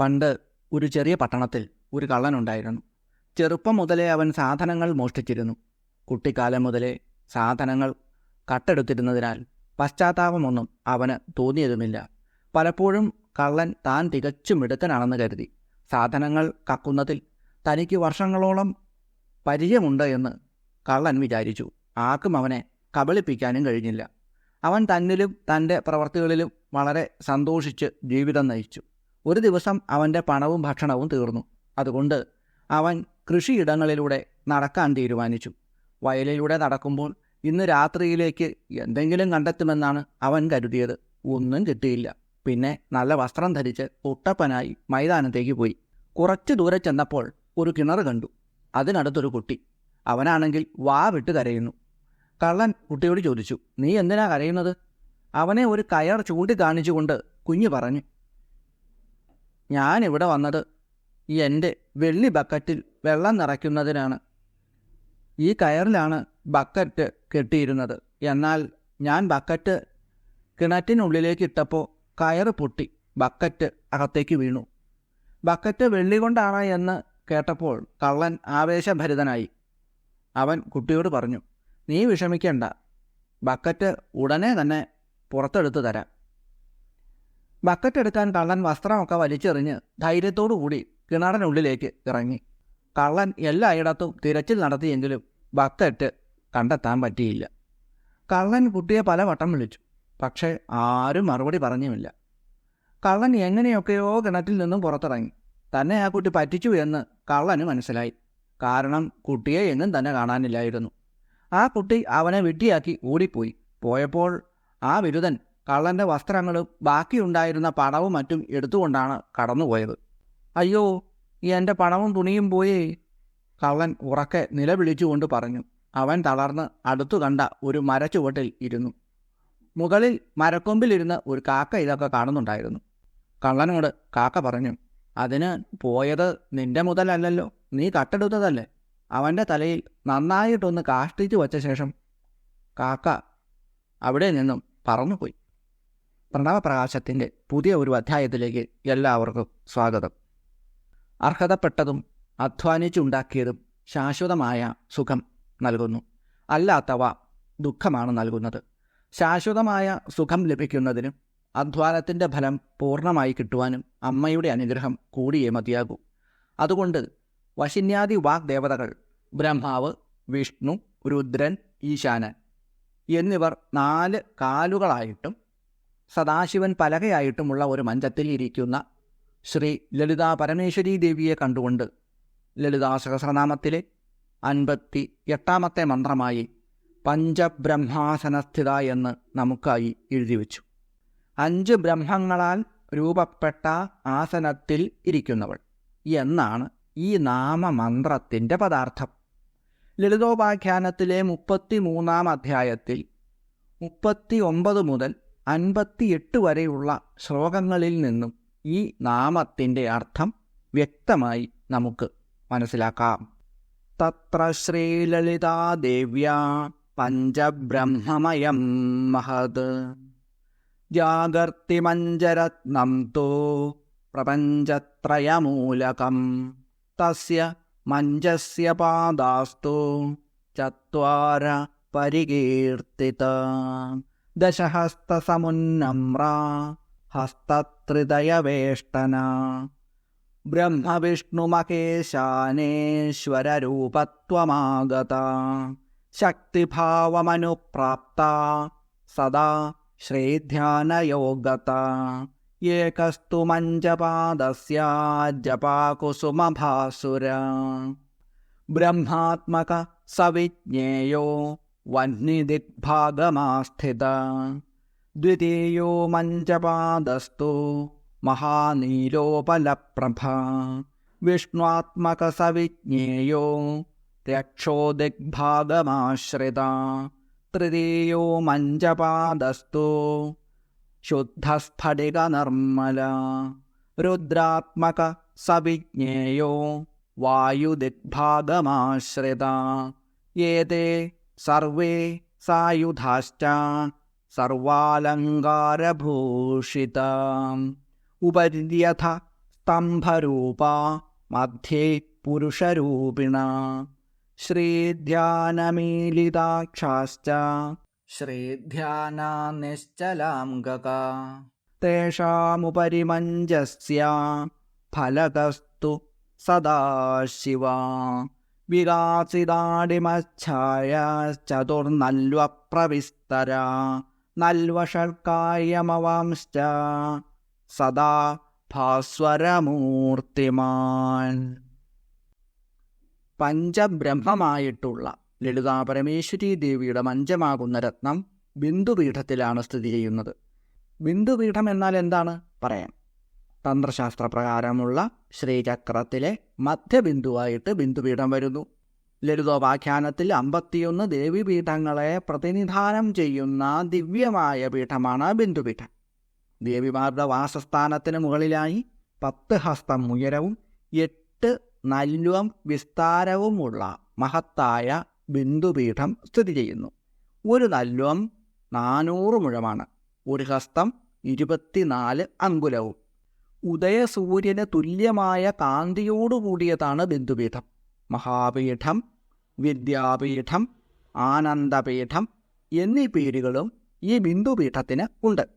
പണ്ട് ഒരു ചെറിയ പട്ടണത്തിൽ ഒരു കള്ളനുണ്ടായിരുന്നു ചെറുപ്പം മുതലേ അവൻ സാധനങ്ങൾ മോഷ്ടിച്ചിരുന്നു. കുട്ടിക്കാലം മുതലേ സാധനങ്ങൾ കട്ടെടുത്തിരുന്നതിനാൽ പശ്ചാത്താപമൊന്നും അവന് തോന്നിയതുമില്ല. പലപ്പോഴും കള്ളൻ താൻ തികച്ചും മിടുക്കനാണെന്ന് കരുതി. സാധനങ്ങൾ കക്കുന്നതിൽ തനിക്ക് വർഷങ്ങളോളം പരിചയമുണ്ട് എന്ന് കള്ളൻ വിചാരിച്ചു. ആർക്കും അവനെ കബളിപ്പിക്കാനും കഴിഞ്ഞില്ല. അവൻ തന്നിലും തന്റെ പ്രവർത്തികളിലും വളരെ സന്തോഷിച്ച് ജീവിതം നയിച്ചു. ഒരു ദിവസം അവന്റെ പണവും ഭക്ഷണവും തീർന്നു. അതുകൊണ്ട് അവൻ കൃഷിയിടങ്ങളിലൂടെ നടക്കാൻ തീരുമാനിച്ചു. വയലിലൂടെ നടക്കുമ്പോൾ ഇന്ന് രാത്രിയിലേക്ക് എന്തെങ്കിലും കണ്ടെത്തുമെന്നാണ് അവൻ കരുതിയത്. ഒന്നും കിട്ടിയില്ല. പിന്നെ നല്ല വസ്ത്രം ധരിച്ച് ഒട്ടപ്പനായി മൈതാനത്തേക്ക് പോയി. കുറച്ച് ദൂരെ ചെന്നപ്പോൾ ഒരു കിണർ കണ്ടു. അതിനടുത്തൊരു കുട്ടി. അവനാണെങ്കിൽ വാ വിട്ട് കരയുന്നു. കള്ളൻ കുട്ടിയോട് ചോദിച്ചു നീ എന്തിനാ കരയുന്നത്? അവനെ ഒരു കയർ ചൂണ്ടിക്കാണിച്ചുകൊണ്ട് കുഞ്ഞു പറഞ്ഞു ഞാൻ ഇവിടെ വന്നത് എന്റെ വെള്ളി ബക്കറ്റിൽ വെള്ളം നിറയ്ക്കുന്നതിനാണ്. ഈ കയറിലാണ് ബക്കറ്റ് കെട്ടിയിരുന്നത്. എന്നാൽ ഞാൻ ബക്കറ്റ് കിണറ്റിനുള്ളിലേക്ക് ഇട്ടപ്പോൾ കയറ് പൊട്ടി. ബക്കറ്റ് അകത്തേക്ക് വീണു. ബക്കറ്റ് വെള്ളി കൊണ്ടാണ് എന്ന് കേട്ടപ്പോൾ കള്ളൻ ആവേശഭരിതനായി. അവൻ കുട്ടിയോട് പറഞ്ഞു നീ വിഷമിക്കേണ്ട. ബക്കറ്റ് ഉടനെ തന്നെ പുറത്തെടുത്ത് തരാം. ബക്കറ്റ് എടുക്കാൻ കള്ളൻ വസ്ത്രമൊക്കെ വലിച്ചെറിഞ്ഞ് ധൈര്യത്തോടുകൂടി കിണറിനുള്ളിലേക്ക് ഇറങ്ങി. കള്ളൻ എല്ലായിടത്തും തിരച്ചിൽ നടത്തിയെങ്കിലും ബക്കറ്റ് കണ്ടെത്താൻ പറ്റിയില്ല. കള്ളൻ കുട്ടിയെ പല വട്ടം വിളിച്ചു. പക്ഷേ ആരും മറുപടി പറഞ്ഞുമില്ല. കള്ളൻ എങ്ങനെയൊക്കെയോ കിണറ്റിൽ നിന്നും പുറത്തിറങ്ങി. തന്നെ ആ കുട്ടി പറ്റിച്ചു എന്ന് കള്ളന് മനസ്സിലായി. കാരണം കുട്ടിയെ എന്നും തന്നെ കാണാനില്ലായിരുന്നു. ആ കുട്ടി അവനെ വെട്ടിയാക്കി ഓടിപ്പോയി. പോയപ്പോൾ ആ ബിരുദൻ കള്ളന്റെ വസ്ത്രങ്ങളും ബാക്കിയുണ്ടായിരുന്ന പണവും മറ്റും എടുത്തുകൊണ്ടാണ് കടന്നുപോയത്. അയ്യോ എന്റെ പണവും തുണിയും പോയേ കള്ളൻ ഉറക്കെ നിലവിളിച്ചുകൊണ്ട് പറഞ്ഞു. അവൻ തളർന്ന് അടുത്തു കണ്ട ഒരു മരച്ചുവട്ടിൽ ഇരുന്നു. മുകളിൽ മരക്കൊമ്പിലിരുന്ന് ഒരു കാക്ക ഇതൊക്കെ കാണുന്നുണ്ടായിരുന്നു. കള്ളനോട് കാക്ക പറഞ്ഞു അതിന് പോയത് നിന്റെ മുതലല്ലല്ലോ നീ കട്ടെടുത്തതല്ലേ? അവന്റെ തലയിൽ നന്നായിട്ടൊന്ന് കാഷ്ടിച്ചു വച്ച ശേഷം കാക്ക അവിടെ നിന്നും പറന്നുപോയി. പ്രണവപ്രകാശത്തിന്റെ പുതിയ ഒരു അധ്യായത്തിലേക്ക് എല്ലാവർക്കും സ്വാഗതം. അർഹതപ്പെട്ടതും അധ്വാനിച്ചുണ്ടാക്കിയതും ശാശ്വതമായ സുഖം നൽകുന്നു. അല്ലാത്തവ ദുഃഖമാണ് നൽകുന്നത്. ശാശ്വതമായ സുഖം ലഭിക്കുന്നതിനും അധ്വാനത്തിന്റെ ഫലം പൂർണമായി കിട്ടുവാനും അമ്മയുടെ അനുഗ്രഹം കൂടിയേ മതിയാകൂ. അതുകൊണ്ട് വശിന്യാദി വാഗ്ദേവതകൾ ബ്രഹ്മാവ് വിഷ്ണു രുദ്രൻ ഈശാനൻ എന്നിവർ നാല് കാലുകളായിട്ടും സദാശിവൻ പലകയായിട്ടുമുള്ള ഒരു മഞ്ചത്തിൽ ഇരിക്കുന്ന ശ്രീ ലളിതാ പരമേശ്വരി ദേവിയെ കണ്ടുകൊണ്ട് ലളിതാ സഹസ്രനാമത്തിലെ അൻപത്തി എട്ടാമത്തെ മന്ത്രമായി പഞ്ചബ്രഹ്മാസനസ്ഥിത എന്ന് നമുക്കായി എഴുതി വച്ചു. അഞ്ച് ബ്രഹ്മങ്ങളാൽ രൂപപ്പെട്ട ആസനത്തിൽ ഇരിക്കുന്നവൾ എന്നാണ് ഈ നാമമന്ത്രത്തിന്റെ പദാർത്ഥം. ലളിതോപാഖ്യാനത്തിലെ മുപ്പത്തി മൂന്നാം അധ്യായത്തിൽ മുപ്പത്തി ഒമ്പത് മുതൽ അൻപത്തിയെട്ട് വരെയുള്ള ശ്ലോകങ്ങളിൽ നിന്നും ഈ നാമത്തിന്റെ അർത്ഥം വ്യക്തമായി നമുക്ക് മനസ്സിലാക്കാം. തത്ര ശ്രീലളിതാ ദേവ്യ പഞ്ചബ്രഹ്മമയം മഹത്. ജാഗർത്തിമഞ്ജരത്നം തോ പ്രപഞ്ചത്രയമൂലകം. തസ്യ മഞ്ജസ്യ പാദാസ്തു ചത്വാര പരികീർത്തിത. दशहस्तसमुन्नम्रा हस्तत्रिदयवेष्टना। ब्रह्मविष्णुमकेशानेश्वररूपत्वमागता। शक्तिभावमनुप्राप्ता सदा श्रीध्यानयोगता। एकस्तु मञ्जपादस्याज्जपाकुसुमभासुर ब्रह्मात्मक सविज्ञेयो സവിജ്ഞേയോ द्वितीयो മഹാനീലോപലപ്രഭ. വിഷ്ണുവാത്മക സവിജ്ഞേയോ രക്ഷോദിഗ്ഭാഗമാശ്രിത തൃതീയോ മഞ്ജപാദസ്തു ശുദ്ധസ്ഫടികനിർമ്മല. രുദ്രാത്മക സവിജ്ഞേയോ വായുദിഗ്ഭാഗമാശ്രിത. ഏതേ സർവേ സായുധാശ്ച സർവാലങ്കാരഭൂഷിത. ഉപര്യഥ സ്തംഭരൂപ മധ്യേ പുരുഷരൂപിണ. ശ്രീധ്യാനമീലിതാക്ഷാശ്ച. ശ്രീധ്യാന നിശ്ചലാംഗക തേഷാമുപരി മഞ്ജസ്യ ഫലതസ്തു സദാശിവ. വികാസിതാടിമച്ഛായശ്ചതുർനല്വപ്രവിസ്തര നൽവഷൽക്കായമവാംശ്ച സദാ ഭാസ്വരമൂർത്തിമാൻ. പഞ്ചബ്രഹ്മമായിട്ടുള്ള ലളിതാ പരമേശ്വരി ദേവിയുടെ മഞ്ചമാകുന്ന രത്നം ബിന്ദുപീഠത്തിലാണ് സ്ഥിതി ചെയ്യുന്നത്. ബിന്ദുപീഠം എന്നാൽ എന്താണ്? പറയാം. തന്ത്രശാസ്ത്ര പ്രകാരമുള്ള ശ്രീചക്രത്തിലെ മധ്യബിന്ദുവായിട്ട് ബിന്ദുപീഠം വരുന്നു. ലളിതോപാഖ്യാനത്തിൽ അമ്പത്തിയൊന്ന് ദേവിപീഠങ്ങളെ പ്രതിനിധാനം ചെയ്യുന്ന ദിവ്യമായ പീഠമാണ് ബിന്ദുപീഠം. ദേവിമാരുടെ വാസസ്ഥാനത്തിന് മുകളിലായി പത്ത് ഹസ്തം ഉയരവും എട്ട് നല്വം വിസ്താരവുമുള്ള മഹത്തായ ബിന്ദുപീഠം സ്ഥിതി ചെയ്യുന്നു. ഒരു നല്വം നാനൂറ് മുഴമാണ്. ഒരു ഹസ്തം ഇരുപത്തിനാല് അങ്കുലവും. ഉദയസൂര്യന് തുല്യമായ കാന്തിയോടുകൂടിയതാണ് ബിന്ദുപീഠം. മഹാപീഠം വിദ്യാപീഠം ആനന്ദപീഠം എന്നീ പേരുകളും ഈ ബിന്ദുപീഠത്തിന് ഉണ്ട്.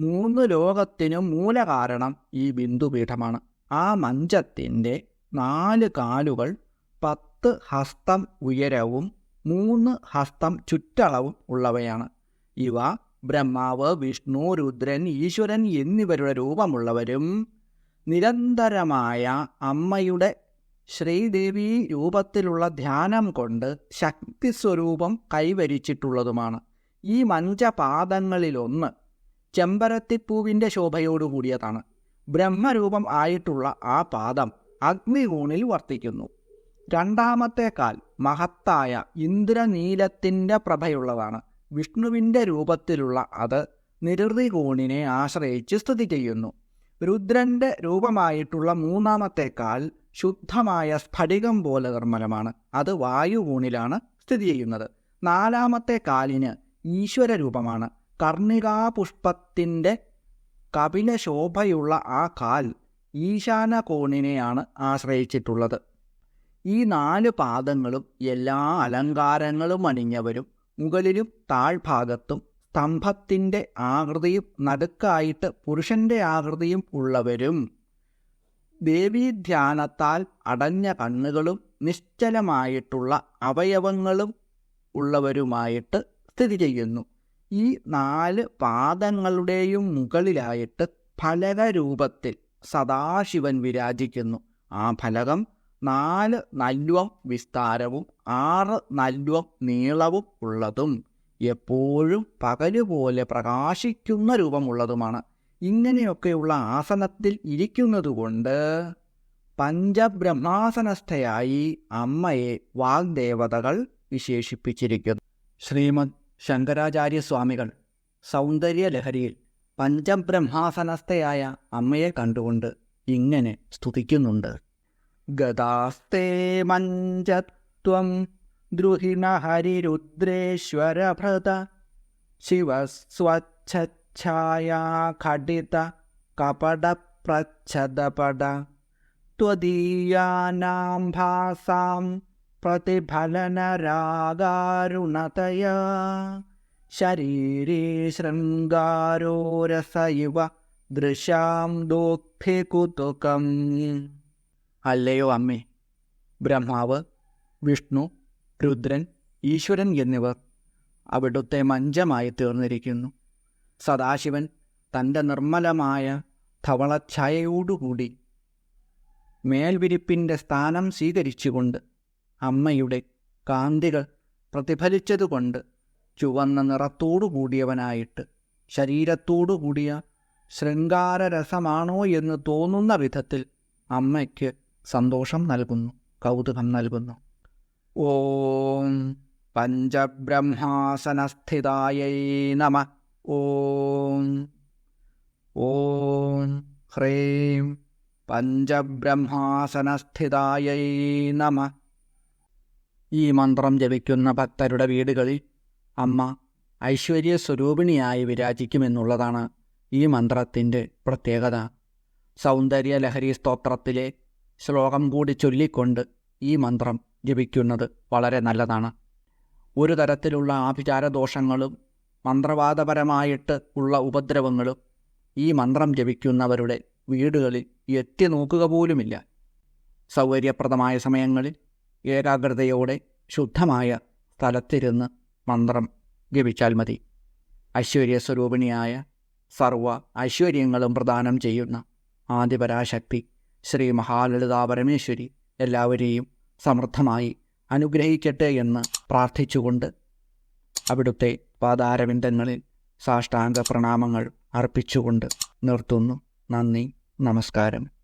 മൂന്ന് ലോകത്തിനും മൂലകാരണം ഈ ബിന്ദുപീഠമാണ്. ആ മഞ്ചത്തിന്റെ നാല് കാലുകൾ പത്ത് ഹസ്തം ഉയരവും മൂന്ന് ഹസ്തം ചുറ്റളവും ഉള്ളവയാണ്. ഇവ ബ്രഹ്മാവ് വിഷ്ണു രുദ്രൻ ഈശ്വരൻ എന്നിവരുടെ രൂപമുള്ളവരും നിരന്തരമായ അമ്മയുടെ ശ്രീദേവി രൂപത്തിലുള്ള ധ്യാനം കൊണ്ട് ശക്തി സ്വരൂപം കൈവരിച്ചിട്ടുള്ളതുമാണ്. ഈ മഞ്ചപാദങ്ങളിലൊന്ന് ചെമ്പരത്തിപ്പൂവിന്റെ ശോഭയോടുകൂടിയതാണ് ബ്രഹ്മരൂപം ആയിട്ടുള്ള ആ പാദം അഗ്നികോണിൽ വർത്തിക്കുന്നു. രണ്ടാമത്തെ കാൽ മഹത്തായ ഇന്ദ്രനീലത്തിന്റെ പ്രഭയുള്ളതാണ്. വിഷ്ണുവിന്റെ രൂപത്തിലുള്ള അത് നിരൃതികോണിനെ ആശ്രയിച്ച് സ്ഥിതി ചെയ്യുന്നു. രുദ്രന്റെ രൂപമായിട്ടുള്ള മൂന്നാമത്തെ കാൽ ശുദ്ധമായ സ്ഫടികം പോലെ നിർമ്മലമാണ്. അത് വായുകോണിലാണ് സ്ഥിതി ചെയ്യുന്നത്. നാലാമത്തെ കാലിന് ഈശ്വര രൂപമാണ്. കർണികാപുഷ്പത്തിന്റെ കപിലശോഭയുള്ള ആ കാൽ ഈശാന കോണിനെയാണ് ആശ്രയിച്ചിട്ടുള്ളത്. ഈ നാല് പാദങ്ങളും എല്ലാ അലങ്കാരങ്ങളും അണിഞ്ഞവരും മുകളിലും താഴ്ഭാഗത്തും സ്തംഭത്തിന്റെ ആകൃതിയും നടുക്കായിട്ട് പുരുഷന്റെ ആകൃതിയും ഉള്ളവരും. ദേവീധ്യാനത്താൽ അടഞ്ഞ കണ്ണുകളും നിശ്ചലമായിട്ടുള്ള അവയവങ്ങളും ഉള്ളവരുമായിട്ട് സ്ഥിതി ചെയ്യുന്നു. ഈ നാല് പാദങ്ങളുടെയും മുകളിലായിട്ട് ഫലകരൂപത്തിൽ സദാശിവൻ വിരാജിക്കുന്നു. ആ ഫലകം നാല് നല്വം വിസ്താരവും ആറ് നല്വം നീളവും ഉള്ളതും എപ്പോഴും പകലുപോലെ പ്രകാശിക്കുന്ന രൂപമുള്ളതുമാണ്. ഇങ്ങനെയൊക്കെയുള്ള ആസനത്തിൽ ഇരിക്കുന്നതുകൊണ്ട് പഞ്ചബ്രഹ്മാസനസ്ഥയായി അമ്മയെ വാഗ്ദേവതകൾ വിശേഷിപ്പിച്ചിരിക്കുന്നു. ശ്രീമദ് ശങ്കരാചാര്യസ്വാമികൾ സൗന്ദര്യലഹരിയിൽ പഞ്ചബ്രഹ്മാസനസ്ഥയായ അമ്മയെ കണ്ടുകൊണ്ട് ഇങ്ങനെ സ്തുതിക്കുന്നുണ്ട്. ഗതാസ്തേ മഞ്ചത്വം ദ്രുഹിണ ഹരിരുദ്രേശ്വരഭൃത ശിവസ്വച്ഛായാ ഘടിത കപടപ്രച്ഛദപട त्वदीयानां भासां प्रतिफलनरागारुणतया ശരീരേ ശൃംഗാരോ രസ ഇവ ദൃശാം ദോഗ്ഭികുതുകം അല്ലയോ അമ്മേ? ബ്രഹ്മാവ് വിഷ്ണു രുദ്രൻ ഈശ്വരൻ എന്നിവർ അവിടുത്തെ മഞ്ചമായി തീർന്നിരിക്കുന്നു. സദാശിവൻ തന്റെ നിർമ്മലമായ ധവളഛായയോടുകൂടി മേൽവിരിപ്പിന്റെ സ്ഥാനം സ്വീകരിച്ചുകൊണ്ട് അമ്മയുടെ കാന്തികൾ പ്രതിഫലിച്ചതുകൊണ്ട് ചുവന്ന നിറത്തോടു കൂടിയവനായിട്ട് ശരീരത്തോടു കൂടിയ ശൃംഗാരരസമാണോ എന്ന് തോന്നുന്ന വിധത്തിൽ അമ്മയ്ക്ക് സന്തോഷം നൽകുന്നു കൗതുകം നൽകുന്നു. ഓം പഞ്ചബ്രഹ്മാസനസ്ഥിതായൈ നമ. ഓം ഓം ഹ്രീം പഞ്ചബ്രഹ്മാസനസ്ഥിതായൈ നമ. ഈ മന്ത്രം ജപിക്കുന്ന ഭക്തരുടെ വീടുകളിൽ അമ്മ ഐശ്വര്യ സ്വരൂപിണിയായി വിരാജിക്കുമെന്നുള്ളതാണ് ഈ മന്ത്രത്തിന്റെ പ്രത്യേകത. സൗന്ദര്യ ലഹരി സ്തോത്രത്തിലെ ശ്ലോകം കൂടി ചൊല്ലിക്കൊണ്ട് ഈ മന്ത്രം ജപിക്കുന്നത് വളരെ നല്ലതാണ്. ഒരു തരത്തിലുള്ള ആഭിചാരദോഷങ്ങളും മന്ത്രവാദപരമായിട്ട് ഉള്ള ഉപദ്രവങ്ങളും ഈ മന്ത്രം ജപിക്കുന്നവരുടെ വീടുകളിൽ എത്തി നോക്കുക പോലുമില്ല. സൗകര്യപ്രദമായ സമയങ്ങളിൽ ഏകാഗ്രതയോടെ ശുദ്ധമായ സ്ഥലത്തിരുന്ന് മന്ത്രം ജപിച്ചാൽ മതി. ഐശ്വര്യസ്വരൂപിണിയായ സർവ ഐശ്വര്യങ്ങളും പ്രദാനം ചെയ്യുന്ന ആദിപരാശക്തി ശ്രീ മഹാലളിതാ പരമേശ്വരി എല്ലാവരെയും സമൃദ്ധമായി അനുഗ്രഹിക്കട്ടെ എന്ന് പ്രാർത്ഥിച്ചുകൊണ്ട് അവിടുത്തെ പാതാരവിന്ദങ്ങളിൽ സാഷ്ടാംഗ പ്രണാമങ്ങൾ അർപ്പിച്ചുകൊണ്ട് നിർത്തുന്നു. നന്ദി നമസ്കാരം.